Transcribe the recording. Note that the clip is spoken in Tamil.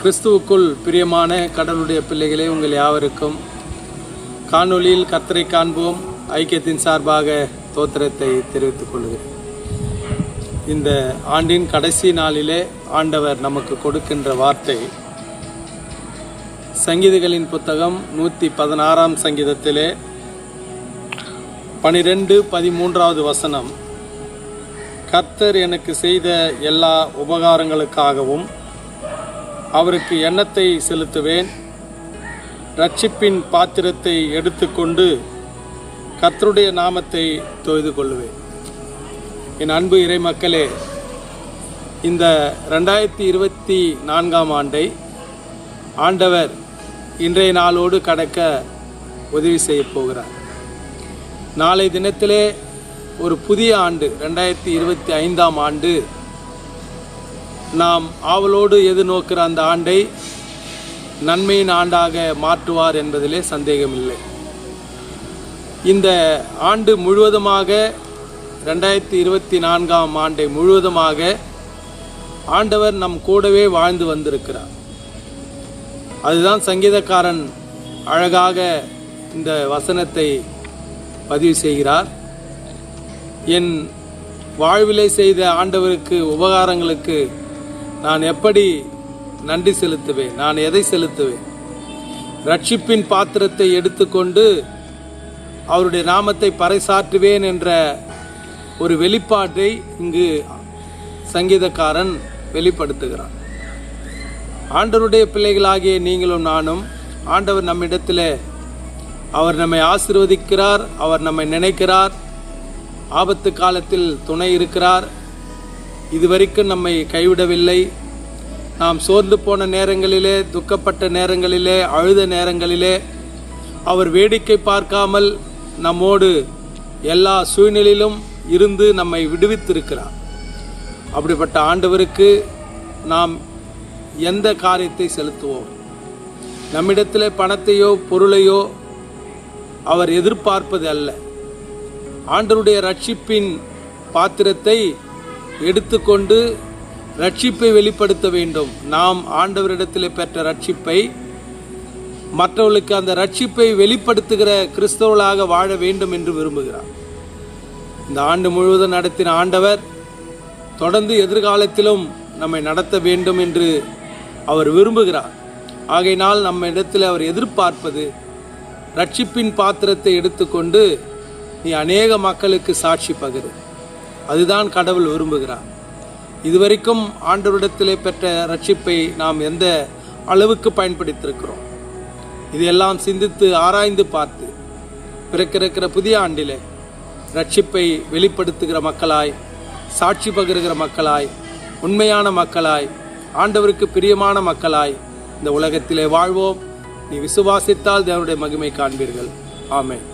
கிறிஸ்துவுக்குள் பிரியமான கடவுளுடைய பிள்ளைகளே உங்கள் யாவருக்கும் காணொளியில் கர்த்தரை காண்போம். ஐக்கியத்தின் சார்பாக தோத்திரத்தை தெரிவித்துக் கொள்கிறேன். இந்த ஆண்டின் கடைசி நாளிலே ஆண்டவர் நமக்கு கொடுக்கின்ற வார்த்தை சங்கீதங்களின் புத்தகம் நூற்றி பதினாறாம் சங்கீதத்திலே பனிரெண்டு பதிமூன்றாவது வசனம் கர்த்தர் எனக்கு செய்த எல்லா உபகாரங்களுக்காகவும் அவருக்கு எண்ணத்தை செலுத்துவேன். ரட்சிப்பின் பாத்திரத்தை எடுத்துக்கொண்டு கத்தருடைய நாமத்தை தொய்து கொள்ளுவேன். என் அன்பு இறை மக்களே இந்த ரெண்டாயிரத்தி இருபத்தி நான்காம் ஆண்டை ஆண்டவர் இன்றைய நாளோடு கடக்க உதவி செய்யப் போகிறார். நாளை தினத்திலே ஒரு புதிய ஆண்டு ரெண்டாயிரத்தி இருபத்தி ஐந்தாம் ஆண்டு நாம் ஆவலோடு எதிர்நோக்கிற அந்த ஆண்டை நன்மையின் ஆண்டாக மாற்றுவார் என்பதிலே சந்தேகமில்லை. இந்த ஆண்டு முழுவதுமாக ரெண்டாயிரத்தி இருபத்தி நான்காம் ஆண்டை முழுவதுமாக ஆண்டவர் நம் கூடவே வாழ்ந்து வந்திருக்கிறார். அதுதான் சங்கீதக்காரன் அழகாக இந்த வசனத்தை பதிவு செய்கிறார். என் வாழ்விலை செய்த ஆண்டவருக்கு உபகாரங்களுக்கு நான் எப்படி நன்றி செலுத்துவேன்? நான் எதை செலுத்துவேன்? ரட்சிப்பின் பாத்திரத்தை எடுத்துக்கொண்டு அவருடைய நாமத்தை பறைசாற்றுவேன் என்ற ஒரு வெளிப்பாட்டை இங்கு சங்கீதக்காரன் வெளிப்படுத்துகிறான். ஆண்டவருடைய பிள்ளைகளாகிய நீங்களும் நானும் ஆண்டவர் நம்மிடத்தில் அவர் நம்மை ஆசிர்வதிக்கிறார் அவர் நம்மை நினைக்கிறார் ஆபத்து காலத்தில் துணை இருக்கிறார். இதுவரைக்கும் நம்மை கைவிடவில்லை. நாம் சோர்ந்து போன நேரங்களிலே துக்கப்பட்ட நேரங்களிலே அழுத நேரங்களிலே அவர் வேடிக்கை பார்க்காமல் நம்மோடு எல்லா சூழ்நிலையிலும் இருந்து நம்மை விடுவித்திருக்கிறார். அப்படிப்பட்ட ஆண்டவருக்கு நாம் எந்த காரியத்தை செலுத்துவோம்? நம்மிடத்தில் பணத்தையோ பொருளையோ அவர் எதிர்பார்ப்பது அல்ல. ஆண்டருடைய ரட்சிப்பின் பாத்திரத்தை எடுத்துக்கொண்டு ரட்சிப்பை வெளிப்படுத்த வேண்டும். நாம் ஆண்டவரிடத்தில் பெற்ற ரட்சிப்பை மற்றவர்களுக்கு அந்த ரட்சிப்பை வெளிப்படுத்துகிற கிறிஸ்தவர்களாக வாழ வேண்டும் என்று விரும்புகிறார். இந்த ஆண்டு முழுவதும் நடத்தின ஆண்டவர் தொடர்ந்து எதிர்காலத்திலும் நம்மை நடத்த வேண்டும் என்று அவர் விரும்புகிறார். ஆகையினால் நம்ம இடத்தில் அவர் எதிர்பார்ப்பது ரட்சிப்பின் பாத்திரத்தை எடுத்துக்கொண்டு நீ அநேக மக்களுக்கு சாட்சி பகிரு. அதுதான் கடவுள் விரும்புகிறார். இதுவரைக்கும் ஆண்டவரிடத்திலே பெற்ற ரட்சிப்பை நாம் எந்த அளவுக்கு பயன்படுத்தியிருக்கிறோம்? இதையெல்லாம் சிந்தித்து ஆராய்ந்து பார்த்து பிறக்கிருக்கிற புதிய ஆண்டிலே ரட்சிப்பை வெளிப்படுத்துகிற மக்களாய் சாட்சி பகிர்கிற மக்களாய் உண்மையான மக்களாய் ஆண்டவருக்கு பிரியமான மக்களாய் இந்த உலகத்திலே வாழ்வோம். நீ விசுவாசித்தால் தேவனுடைய மகிமை காண்பீர்கள். ஆமென்.